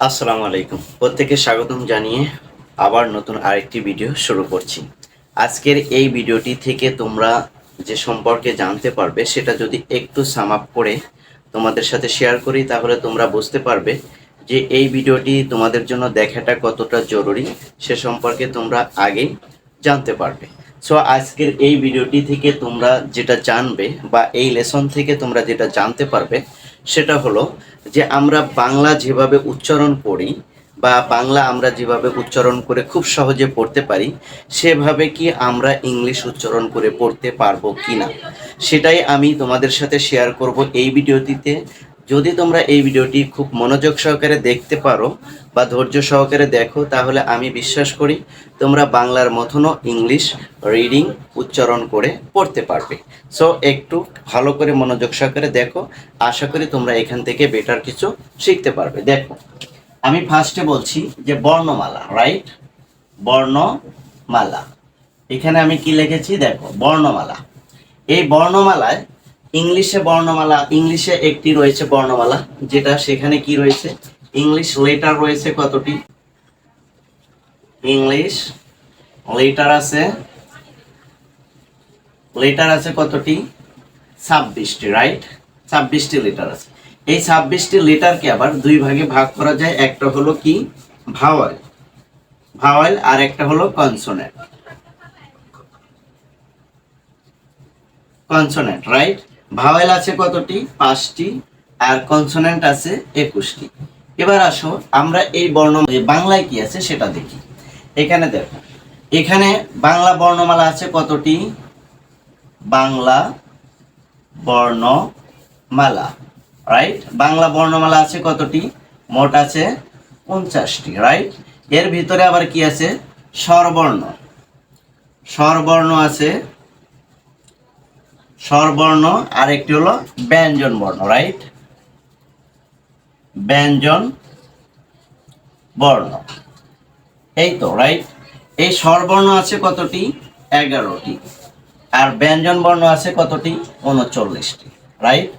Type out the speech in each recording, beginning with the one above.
আসসালামু আলাইকুম। প্রত্যেকে স্বাগতম জানিয়ে আবার নতুন আরেকটি ভিডিও শুরু করছি। আজকের এই ভিডিওটি থেকে তোমরা যে সম্পর্কে জানতে পারবে, সেটা যদি একটু সাম আপ করে তোমাদের সাথে শেয়ার করি, তাহলে তোমরা বুঝতে পারবে যে এই ভিডিওটি তোমাদের জন্য দেখাটা কতটা জরুরি, সে সম্পর্কে তোমরা আগেই জানতে পারবে। সো আজকের এই ভিডিওটি থেকে তোমরা যেটা জানবে বা এই লেসন থেকে তোমরা যেটা জানতে পারবে সেটা হলো যে আমরা বাংলা যেভাবে উচ্চারণ করি বা বাংলা আমরা যেভাবে উচ্চারণ করে খুব সহজে পড়তে পারি, সেভাবে কি আমরা ইংলিশ উচ্চারণ করে পড়তে পারব কি না সেটাই আমি তোমাদের সাথে শেয়ার করব এই ভিডিওটিতে। যদি তোমরা এই ভিডিওটি খুব মনোযোগ সহকারে দেখতে পারো বা ধৈর্য সহকারে দেখো, তাহলে আমি বিশ্বাস করি তোমরা বাংলার মতনও ইংলিশ রিডিং উচ্চারণ করে পড়তে পারবে। সো একটু ভালো করে মনোযোগ সহকারে দেখো। আশা করি তোমরা এখান থেকে বেটার কিছু শিখতে পারবে। দেখো, আমি ফার্স্টে বলছি যে বর্ণমালা রাইট বর্ণমালা। এখানে আমি কি লিখেছি? দেখো, বর্ণমালা। এই বর্ণমালায় ইংলিশে বর্ণমালা, ইংলিশে একটি রয়েছে বর্ণমালা, যেটা সেখানে কি রয়েছে? ইংলিশ লেটার রয়েছে কতটি? ইংলিশ লেটার আছে লেটার আছে কতটি? ছাব্বিশটি রাইট ছাব্বিশটি লেটার আছে। এই ছাব্বিশটি লেটারকে আবার দুই ভাগে ভাগ করা যায়, একটা হলো কি? ভাওয়াল ভাওয়াল আর একটা হলো কনসোনেন্ট কনসোনেন্ট রাইট ভাওয়েল আছে কতটি? পাঁচটি আর কনসোনেন্ট আছে একুশটি। এবার আসো আমরা এই বর্ণ বাংলায় কি আছে সেটা দেখি। এখানে দেখো, এখানে বাংলা বর্ণমালা আছে কতটি? বাংলা বর্ণমালা রাইট বাংলা বর্ণমালা আছে কতটি? মোট আছে পঞ্চাশটি রাইট এর ভিতরে আবার কি আছে? স্বরবর্ণ। স্বরবর্ণ আছে স্বরবর্ণ আর একটি হলো ব্যঞ্জন বর্ণ রাইট ব্যঞ্জন বর্ণ। এই তো রাইট এই স্বরবর্ণ আছে কতটি? এগারোটি। আর ব্যঞ্জন বর্ণ আছে কতটি? উনচল্লিশটি রাইট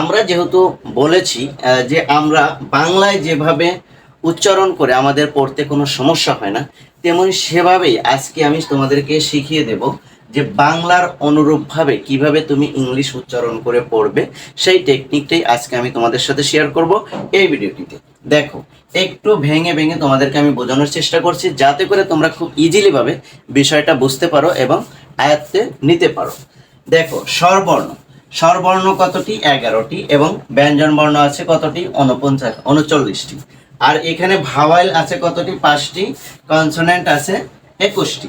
আমরা যেহেতু বলেছি যে আমরা বাংলায় যেভাবে উচ্চারণ করে আমাদের পড়তে কোনো সমস্যা হয় না, তেমনি সেভাবেই আজকে আমি তোমাদেরকে শিখিয়ে দেব যে বাংলার অনুরূপভাবে কীভাবে তুমি ইংলিশ উচ্চারণ করে পড়বে, সেই টেকনিকটাই আজকে আমি তোমাদের সাথে শেয়ার করব এই ভিডিওটিতে। দেখো, একটু ভেঙে ভেঙে তোমাদেরকে আমি বোঝানোর চেষ্টা করছি, যাতে করে তোমরা খুব ইজিলিভাবে বিষয়টা বুঝতে পারো এবং আয়ত্তে নিতে পারো। দেখো, স্বরবর্ণ। স্বরবর্ণ কতটি? এগারোটি এবং ব্যঞ্জন বর্ণ আছে কতটি? উনপঞ্চাশ উনচল্লিশটি আর এখানে ভাওয়াইল আছে কতটি? পাঁচটি, কনসোনেন্ট আছে একুশটি।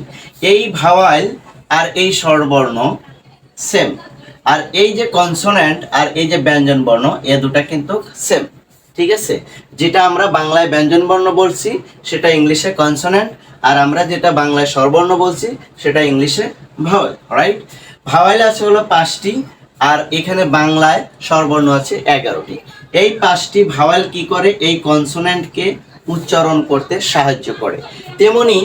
এই ভাওয়াইল আর এই স্বরবর্ণ সেম আর এই যে কনসোনেন্ট আর এই যে ব্যঞ্জন বর্ণ এ দুটা কিন্তু সেম ঠিক আছে? যেটা আমরা বাংলায় ব্যঞ্জন বর্ণ বলছি, সেটা ইংলিশে কনসোনেন্ট আর আমরা যেটা বাংলায় স্বরবর্ণ বলছি, সেটা ইংলিশে ভাওয়াল রাইট ভাওয়াল আছে হলো পাঁচটি, আর এখানে বাংলায় স্বরবর্ণ আছে এগারোটি। এই পাঁচটি ভাওয়াল কি করে? এই কনসোনেন্টকে উচ্চারণ করতে সাহায্য করে। তেমনি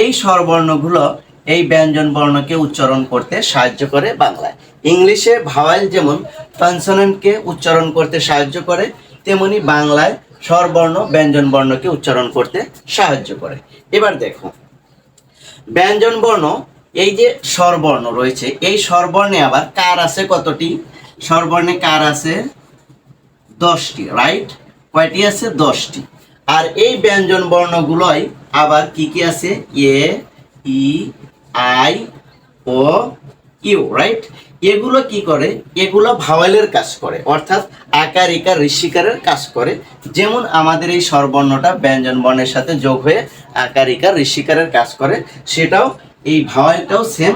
এই স্বরবর্ণগুলো এই ব্যঞ্জন বর্ণকে উচ্চারণ করতে সাহায্য করে বাংলায়। ইংলিশে ভাওয়াল যেমন কনসোনেন্টকে উচ্চারণ করতে সাহায্য করে, তেমনি বাংলায় স্বরবর্ণ ব্যঞ্জন বর্ণকে উচ্চারণ করতে সাহায্য করে। এবার দেখো। ব্যঞ্জন বর্ণ, এই যে স্বরবর্ণ রয়েছে, এই স্বরবর্ণে আবার কার আছে কতটি? স্বরবর্ণে কার আছে? দশটি রাইট কয়টি আছে? দশটি। আর এই ব্যঞ্জন বর্ণগুলোই আবার কি কি আছে? A, E I, O, U right এগুলো কি করে? এগুলো ভাওয়ালের কাজ করে, অর্থাৎ আকার, ইকার, ঋষিকারের কাজ করে। যেমন আমাদের এই স্বরবর্ণটা ব্যঞ্জন বর্ণের সাথে যোগ হয়ে আকার, ইকার, ঋষিকারের কাজ করে, সেটাও, এই ভাওয়ালটাও সেম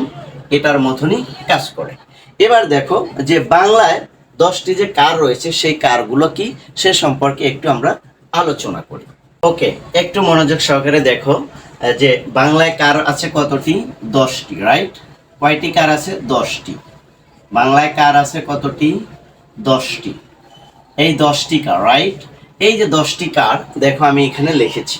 এটার মতনই কাজ করে। এবার দেখো যে বাংলায় দশটি যে কার রয়েছে, সেই কারগুলো কি? সে সম্পর্কে একটু আমরা আলোচনা করি। ওকে একটু মনোযোগ সহকারে দেখো। যে বাংলায় কার আছে কতটি? দশটি রাইট কয়টি কার আছে? দশটি। বাংলায় কার আছে কতটি? দশটি। এই দশটি কার রাইট এই যে দশটি কার, দেখো আমি এখানে লিখেছি।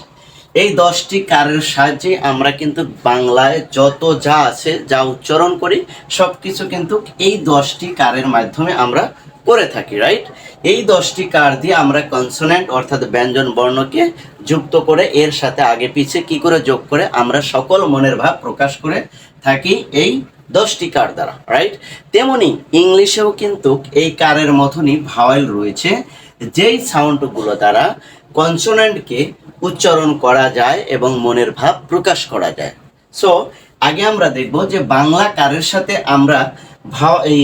এই দশটি কারের সাহায্যে আমরা কিন্তু বাংলায় যত যা আছে, যা উচ্চারণ করি সব কিছু কিন্তু এই দশটি কারের মাধ্যমে আমরা করে থাকি রাইট এই দশটি কার দিয়ে আমরা কনসোনেন্ট অর্থাৎ ব্যঞ্জন বর্ণকে যুক্ত করে এর সাথে আগে পিছে কি করে যোগ করে আমরা সকল মনের ভাব প্রকাশ করে থাকি এই দশটি কার দ্বারা রাইট তেমনি ইংলিশেও কিন্তু এই কারের মতনই ভাওয়েল রয়েছে, যেই সাউন্ডগুলো দ্বারা কনসোনেন্টকে উচ্চারণ করা যায় এবং মনের ভাব প্রকাশ করা যায়। সো আগে আমরা দেখব যে বাংলা কারের সাথে আমরা এই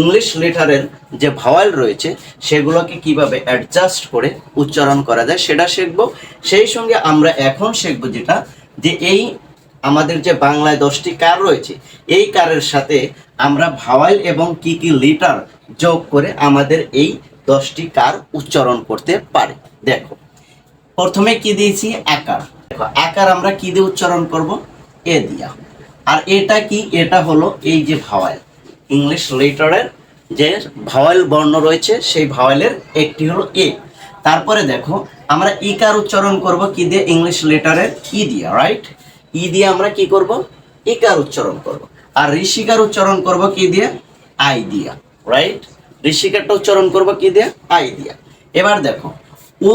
ইংলিশ লেটারের যে ভাওয়াল রয়েছে, সেগুলোকে কীভাবে অ্যাডজাস্ট করে উচ্চারণ করা যায় সেটা শিখব। সেই সঙ্গে আমরা এখন শিখব যেটা, যে এই আমাদের যে বাংলায় দশটি কার রয়েছে, এই কারের সাথে আমরা ভাওয়াল এবং কি কি লিটার যোগ করে আমাদের এই দশটি কার উচ্চারণ করতে পারি। দেখো, প্রথমে কি দিয়েছি? আকার। দেখো, আকার আমরা কি দিয়ে উচ্চারণ করব? এ দিয়া। আর এটা কি? এটা হলো এই যে ভাওয়াল। ইংলিশ লিটারের যে ভাওয়াল বর্ণ রয়েছে, সেই ভাওয়ালের একটি হলো এ। তারপরে দেখো, আমরা ইকার উচ্চারণ করব? কি দিয়ে? ইংলিশ লেটারের ই দিয়া রাইট ই দিয়ে আমরা কি করব? ইকার উচ্চারণ করব। আর ঋষিকার উচ্চারণ করব? কি দিয়ে? আই দিয়া রাইট ঋষিকারটা উচ্চারণ করব? কি দিয়ে? আই দিয়া। এবার দেখো, ও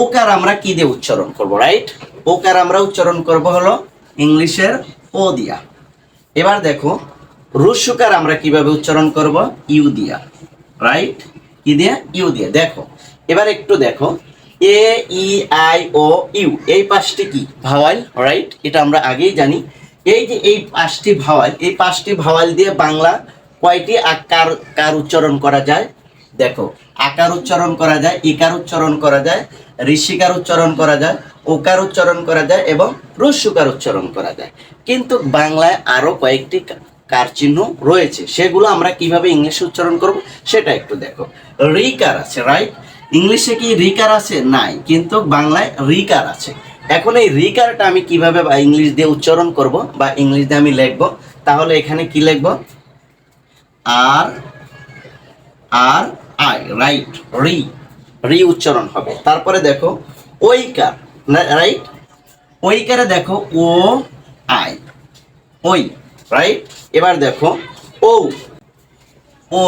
ওকার আমরা কি দিয়ে উচ্চারণ করব রাইট ওকার আমরা উচ্চারণ করব হলো ইংলিশের ও দিয়া। এবার দেখো রুসুকার আমরা কীভাবে উচ্চারণ করব? ইউ দিয়া রাইট কি দিয়া? ইউ দিয়ে দেখো, এবার একটু দেখো। এ ই আই ও ইউ এই পাঁচটি কি? ভাওয়াল রাইট এটা আমরা আগেই জানি। এই যে এই পাঁচটি ভাওয়াল, এই পাঁচটি ভাওয়াল দিয়ে বাংলা কয়টি আকার, কার উচ্চারণ করা যায়? দেখো, আকার উচ্চারণ করা যায়, ইকার উচ্চারণ করা যায়, ঋষিকার উচ্চারণ করা যায়, ওকার উচ্চারণ করা যায় এবং রস্যুকার উচ্চারণ করা যায়। কিন্তু বাংলায় আরও কয়েকটি কার চিহ্ন রয়েছে। সেগুলো আমরা কীভাবে ইংলিশে উচ্চারণ করব সেটা একটু দেখো। রিকার আছে রাইট ইংলিশে কি রিকার আছে? নাই। কিন্তু বাংলায় রিকার আছে। এখন এই রিকারটা আমি কীভাবে বা ইংলিশ দিয়ে উচ্চারণ করব বা ইংলিশ দিয়ে আমি লিখব? তাহলে এখানে কি লিখব? আর আর, আই রাইট রি রি উচ্চারণ হবে। তারপরে দেখো ওইকার রাইট ওইকারে দেখো, ও, আই ওই রাইট এবার দেখো, ও ও,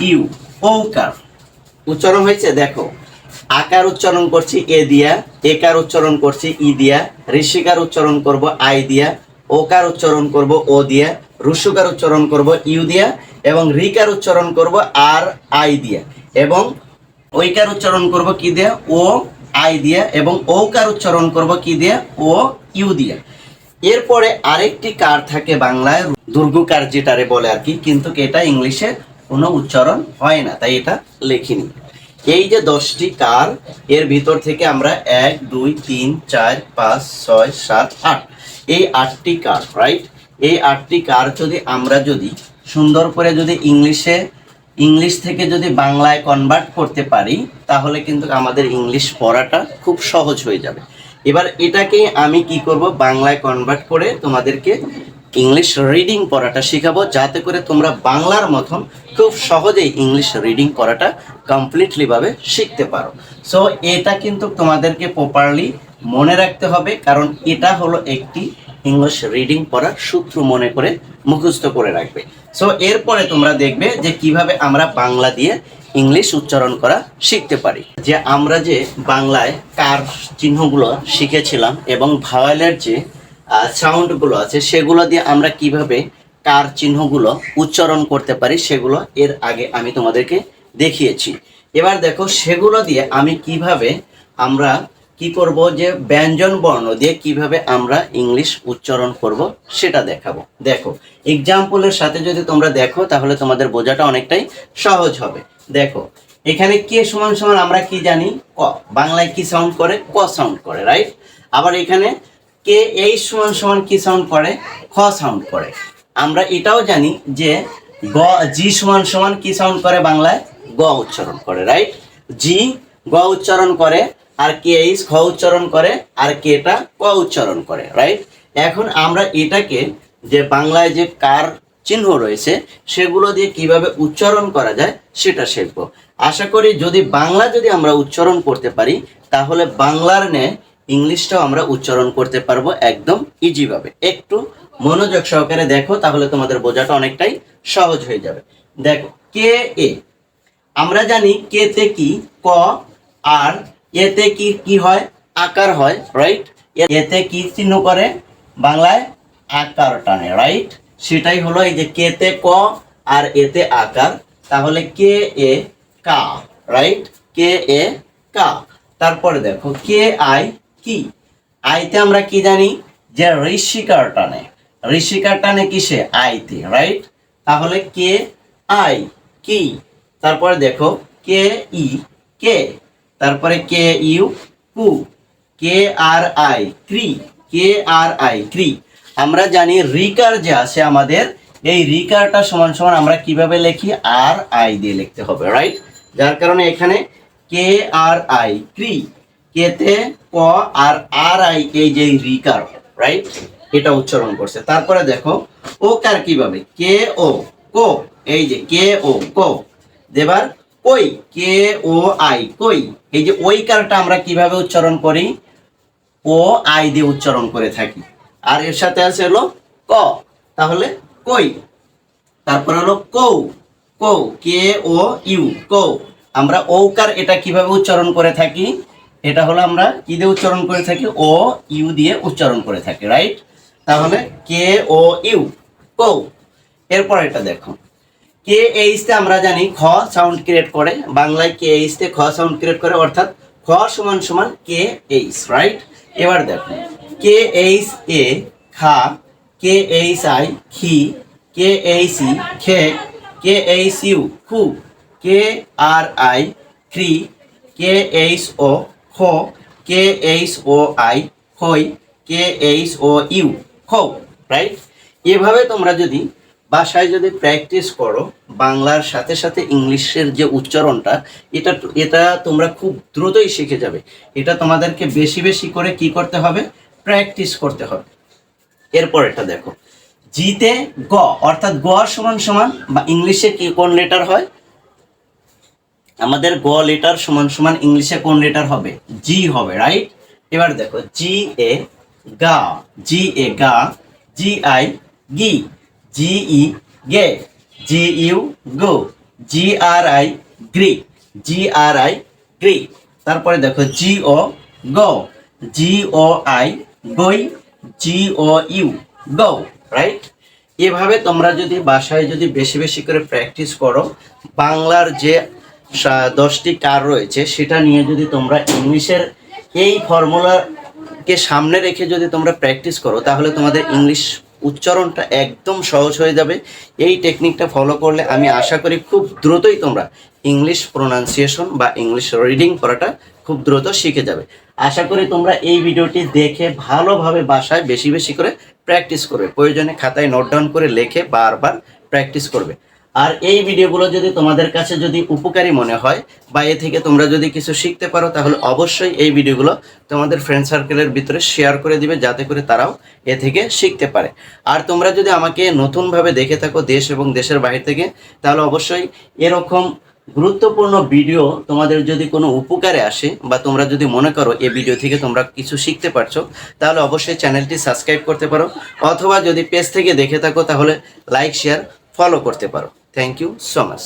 ইউ ওকার উচ্চারণ হয়েছে, দেখো। আকার উচ্চারণ করছি, এ দিয়া। একার উচ্চারণ করছি, ই দিয়া। ঋষিকার উচ্চারণ করব, আই দিয়া। ওকার উচ্চারণ করব, ও দিয়া। রুসুকার উচ্চারণ করব, ইউ দিয়া। এবং রিকার উচ্চারণ করব, আর, আই দিয়া। এবং ওইকার উচ্চারণ করব কি দিয়া? ও, আই দিয়া। এবং ওকার উচ্চারণ করব কি দিয়া? ও, ইউ দিয়া। এরপরে আরেকটি কার থাকে বাংলায়? দুর্গকার যেটারে বলে আর কি, কিন্তু এটা ইংলিশে কোনো উচ্চারণ হয় না, তাই এটা লেখিনি। এই যে দশটি কার, এর ভিতর থেকে আমরা এক, দুই, তিন, চার, পাঁচ, ছয়, সাত, আট, এই আটটি কার রাইট এই আটটি কার যদি আমরা যদি সুন্দর করে যদি ইংলিশে, ইংলিশ থেকে যদি বাংলায় কনভার্ট করতে পারি, তাহলে কিন্তু আমাদের ইংলিশ পড়াটা খুব সহজ হয়ে যাবে। এবার এটাকে আমি কি করব? বাংলায় কনভার্ট করে তোমাদেরকে ইংলিশ রিডিং পড়াটা শেখাবো, যাতে করে তোমরা বাংলার মতন খুব সহজেই ইংলিশ রিডিং করাটা কমপ্লিটলি ভাবে শিখতে পারো। সো এটা কিন্তু তোমাদেরকে প্রপারলি মনে রাখতে হবে, কারণ এটা হলো একটি ইংলিশ রিডিং পড়ার সূত্র মনে করে মুখস্থ করে রাখবে। সো এরপরে তোমরা দেখবে যে কীভাবে আমরা বাংলা দিয়ে ইংলিশ উচ্চারণ করা শিখতে পারি। যে আমরা যে বাংলায় কার চিহ্নগুলো শিখেছিলাম এবং ভাওয়ালের যে সাউন্ডগুলো আছে, সেগুলো দিয়ে আমরা কীভাবে কার চিহ্নগুলো উচ্চারণ করতে পারি, সেগুলো এর আগে আমি তোমাদেরকে দেখিয়েছি। এবার দেখো, সেগুলো দিয়ে আমি কীভাবে আমরা কি করব? যে ব্যঞ্জন বর্ণ দিয়ে কীভাবে আমরা ইংলিশ উচ্চারণ করব সেটা দেখাবো। দেখো এক্সাম্পলের সাথে যদি তোমরা দেখো, তাহলে তোমাদের বোঝাটা অনেকটাই সহজ হবে। দেখো, এখানে কে সমান সমান আমরা কি জানি? ক। বাংলায় কি সাউন্ড করে? ক সাউন্ড করে রাইট আবার এখানে কে এই সমান সমান কি সাউন্ড করে? খ সাউন্ড করে। আমরা এটাও জানি যে গ, জি সমান সমান কি সাউন্ড করে বাংলায়? গ উচ্চারণ করে রাইট জি, গ উচ্চারণ করে আর কে এইস খ উচ্চারণ করে, আর কেটা ক উচ্চারণ করে রাইট এখন আমরা এটাকে যে বাংলায় যে কার চিহ্ন রয়েছে, সেগুলো দিয়ে কীভাবে উচ্চারণ করা যায়, সেটা শিখব। আশা করি যদি বাংলা যদি আমরা উচ্চারণ করতে পারি, তাহলে বাংলার ন্যায় ইংলিশটাও আমরা উচ্চারণ করতে পারব একদম ইজিভাবে একটু মনোযোগ সহকারে দেখো, তাহলে তোমাদের বোঝাটা অনেকটাই সহজ হয়ে যাবে। দেখো, কে এ? আমরা জানি কে তে কি, ক, আর এতে কি কি হয়? আকার হয় রাইট এতে কি চিহ্ন করে? বাংলায় আকার টানে রাইট সেটাই হলো এই যে কেতে ক আর এতে আকার। তাহলে কে এ কা রাইট কে এ কা। তারপরে দেখো, কে আই কি? আইতে আমরা কি জানি? যে ঋষিকার টানে। ঋষিকার টানে কিসে? আইতে রাইট তাহলে কে আই কি? তারপরে দেখো, কে ই কে। তারপরে কে ইউ কু কে আর আই ক্রি কে আর আই ক্রি আমরা জানি রিকার যে আছে আমাদের, এই রিকারটা সমান সমান আমরা কীভাবে লিখি? আর আই দিয়ে লিখতে হবে রাইট যার কারণে এখানে কে আর আই ক্রি কেতে ক আর আর আই এই যে রিকার রাইট এটা উচ্চারণ করছে। তারপরে দেখো, ও কার কীভাবে? কে ও কো, এই যে কে ও কো। দেবার কই? K, O, I. কই? এই যে ওই কারটা আমরা কীভাবে উচ্চারণ করি? ও, আই দিয়ে উচ্চারণ করে থাকি। আর এর সাথে আছে হলো ক। তাহলে কই? তারপর হলো কৌ কৌ কে, ও, ইউ কৌ আমরা ঔকার এটা কীভাবে উচ্চারণ করে থাকি? এটা হলো আমরা কি দিয়ে উচ্চারণ করে থাকি? ও, ইউ দিয়ে উচ্চারণ করে থাকি, রাইট? তাহলে কে, ও, ইউ কৌ এরপর এটা দেখো। কে এইচতে আমরা জানি খ সাউন্ড ক্রিয়েট করে, বাংলায় কে এইচতে খ সাউন্ড ক্রিয়েট করে, অর্থাৎ খ সমান সমান কে এইচ রাইট এবার দেখো কে এইচ এ খা কে এইচ আই খি কে এইচ ই খে কে এইচ ইউ খু কে আর আই ক্রি কে এইচ ও খো কে এইচ ও আই খই কে এইচ ও ইউ খো রাইট এভাবে তোমরা যদি বাসায় যদি প্র্যাকটিস করো, বাংলার সাথে সাথে ইংলিশের যে উচ্চারণটা, এটা এটা তোমরা খুব দ্রুতই শিখে যাবে। এটা তোমাদেরকে বেশি বেশি করে কি করতে হবে? প্র্যাকটিস করতে হবে। এরপর এটা দেখো। জিতে গ, অর্থাৎ গ সমান সমান, বা ইংলিশে কি কোন লেটার হয়? আমাদের গ লেটার সমান সমান ইংলিশে কোন লেটার হবে? জি হবে রাইট এবার দেখো জি এ গা জি এ গা জি আই গি জি ই গে জি ইউ গো জি আর আই গ্রি জি আর আই গ্রি তারপরে দেখো জি ও গো জি ও আই গই জি ও ইউ গো রাইট এভাবে তোমরা যদি বাসায় যদি বেশি বেশি করে প্র্যাকটিস করো, বাংলার যে দশটি কার রয়েছে, সেটা নিয়ে যদি তোমরা ইংলিশের এই ফর্মুলাকে সামনে রেখে যদি তোমরা প্র্যাকটিস করো, তাহলে তোমাদের ইংলিশ উচ্চারণটা একদম সহজ হয়ে যাবে। এই টেকনিকটা ফলো করলে আমি আশা করি খুব দ্রুতই তোমরা ইংলিশ প্রোনাউন্সিয়েশন বা ইংলিশ রিডিং করাটা খুব দ্রুত শিখে যাবে। আশা করি তোমরা এই ভিডিওটি দেখে ভালোভাবে বাসায় বেশি বেশি করে প্র্যাকটিস করবে। প্রয়োজনে খাতায় নোট ডাউন করে লেখে বারবার প্র্যাকটিস করবে। আর এই ভিডিওগুলো যদি তোমাদের কাছে যদি উপকারী মনে হয় বা এ থেকে তোমরা যদি কিছু শিখতে পারো, তাহলে অবশ্যই এই ভিডিওগুলো তোমাদের ফ্রেন্ড সার্কেলের ভিতরে শেয়ার করে দিবে, যাতে করে তারাও এ থেকে শিখতে পারে। আর তোমরা যদি আমাকে নতুনভাবে দেখে থাকো দেশ এবং দেশের বাইরে থেকে, তাহলে অবশ্যই এরকম গুরুত্বপূর্ণ ভিডিও তোমাদের যদি কোনো উপকারে আসে বা তোমরা যদি মনে করো এই ভিডিও থেকে তোমরা কিছু শিখতে পারছ, তাহলে অবশ্যই চ্যানেলটি সাবস্ক্রাইব করতে পারো। অথবা যদি পেজ থেকে দেখে থাকো, তাহলে লাইক শেয়ার ফলো করতে পারো। Thank you so much